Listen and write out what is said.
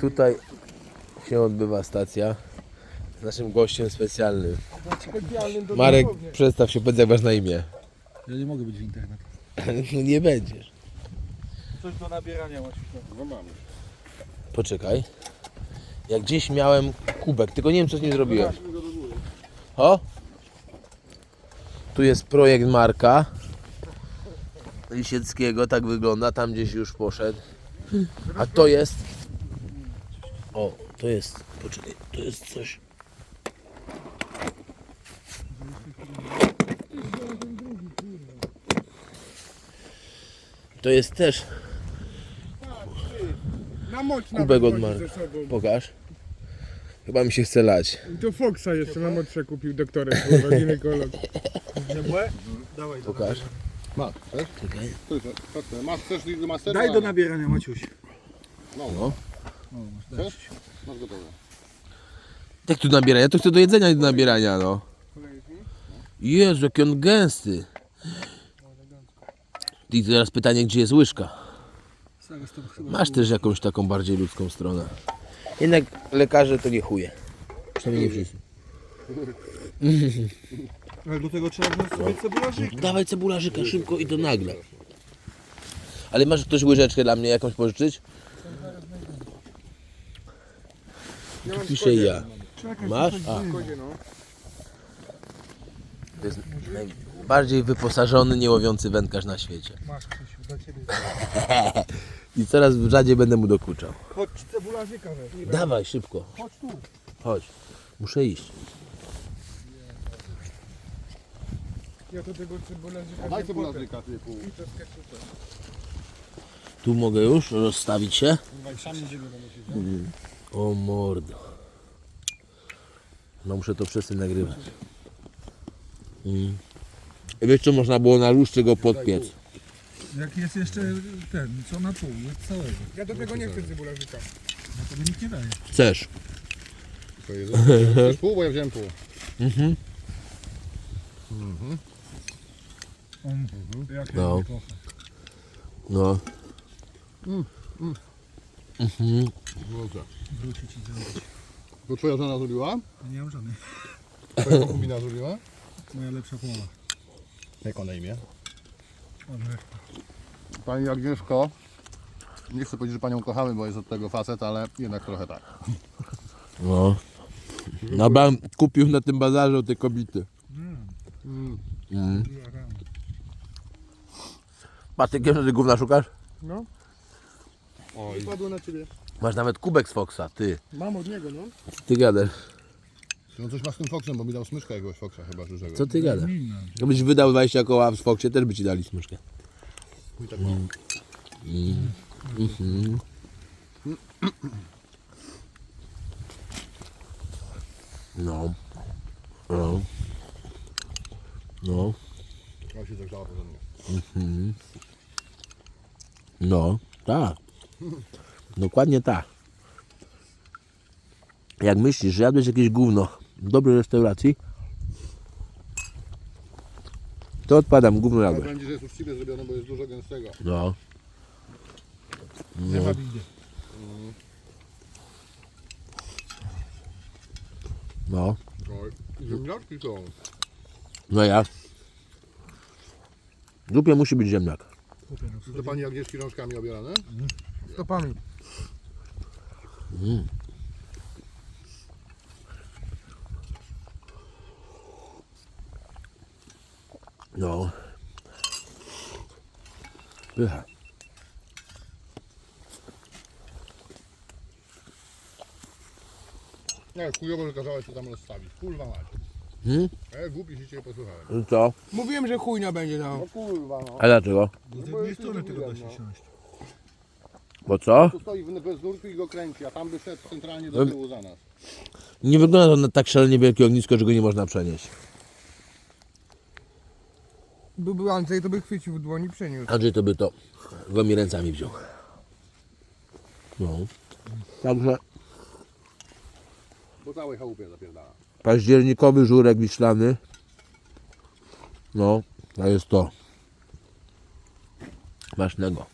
Tutaj się odbywa stacja z naszym gościem specjalnym. Marek, przedstaw się, powiedz jak masz na imię. Ja nie mogę być w internet. No nie będziesz. Coś do nabierania Maciusia. No mam. Poczekaj. Jak gdzieś miałem kubek, tylko nie wiem co z nim zrobiłem. O! Tu jest projekt Marka Lisieckiego, tak wygląda, tam gdzieś już poszedł. A to jest... O, to jest... Poczekaj, to jest coś... To jest też Na moc Kubek od sobą. Pokaż. Chyba mi się chce lać. I to Foxa jeszcze na motrze kupił doktorek, kurwa, ginekolog. Dawaj Pokaż. Masz, chcesz? Czekaj. Jest, jest, masz, chcesz do mastera? Daj do nabierania Maciuś. No, No. O, masz dać. chcesz? Masz gotowe. Jak tu nabierania? To chcę do jedzenia i do nabierania, no. Jezu, jaki on gęsty. I teraz pytanie, gdzie jest łyżka? Zaraz to chyba Masz też jakąś taką bardziej ludzką stronę. Jednak lekarze to nie chuje. Przynajmniej nie wszyscy. Ale do tego trzeba wziąć sobie cebularzyk. Dawaj cebularzyka szybko i to nagle. Ale masz ktoś łyżeczkę dla mnie jakąś pożyczyć? Ja mam Piszę ja. Czekaj, Masz? to A. no. To jest najbardziej wyposażony, niełowiący wędkarz na świecie. Masz Krzysiu, dla ciebie. I coraz rzadziej będę mu dokuczał. Chodź cebularzyka weź. Dawaj szybko. Chodź tu. Chodź. Muszę iść. Ja to tego cebularzyka Daj. I to z ketchupem. Tu mogę już rozstawić się. Musieć. O mordo. No muszę to wszyscy nagrywać. Mm. Wiesz co można było na luszczy go podpiec? Jak jest jeszcze ten, co na pół, łyk całego. Ja do tego nie chcę cebularzyka. No to by nikt nie daje. Chcesz. To jest Chcesz pół, bo ja wziąłem pół. Mhm. On, jak No. No. Mhm. Dobrze. Wróci ci zrobić. To twoja żona zrobiła? Nie mam żadnej. Twoja konkubina zrobiła? Moja lepsza połowa. Jak ona imię? Dobrze. Pani Agnieszko. Nie chcę powiedzieć, że panią kochamy, bo jest od tego facet, ale jednak trochę tak. No. Na bank kupił na tym bazarze te kobiety. Mm. Mm. Była rana. Patyk, jeszcze ty gówna szukasz? No, Oj. padło na ciebie. Masz nawet kubek z Foxa, ty. Mam od niego, no. Ty gadasz. No coś ma z tym Foxem, bo mi dał smyczkę jakiegoś Foxa chyba dużego. Co ty gadasz? Gdybyś wydał 20 koła w Foxie, też by ci dali smyczkę. I tak mam. Mhm. No. No. No. Ja się zagrzała porządnie. No. Tak. Dokładnie tak. Jak myślisz, że jadłeś jakieś gówno w dobrej restauracji, to odpadam, gówno Ale jadłeś. będzie, że jest uczciwie zrobione, bo jest dużo gęstego. No. Nie ma bidy. No. Oj. Ziemniaczki są. No jak? W dupie musi być ziemniak. To pani Agnieszki rączkami obierane? Stopami. No. Pycha. Nie, chujowo, że kazałeś to tam rozstawić. Kurwa mać. Hmm? E, głupi się ciebie posłuchałem. I co? Mówiłem, że chujnia będzie, no. No kurwa no. A dlaczego? Z bo jednej jest strony tego da się siąść. Bo co? Tu stoi w- bez nurtu i go kręci, a tam by szedł centralnie No. do tyłu za nas. Nie wygląda to na tak szalenie wielkie ognisko, że go nie można przenieść. Byłby Andrzej, to by chwycił w dłoni i przeniósł. Andrzej to by to gołymi ręcami wziął. No. Także Po całej chałupie zapierdala. Październikowy żurek wiślany. No, to jest to. Ważnego.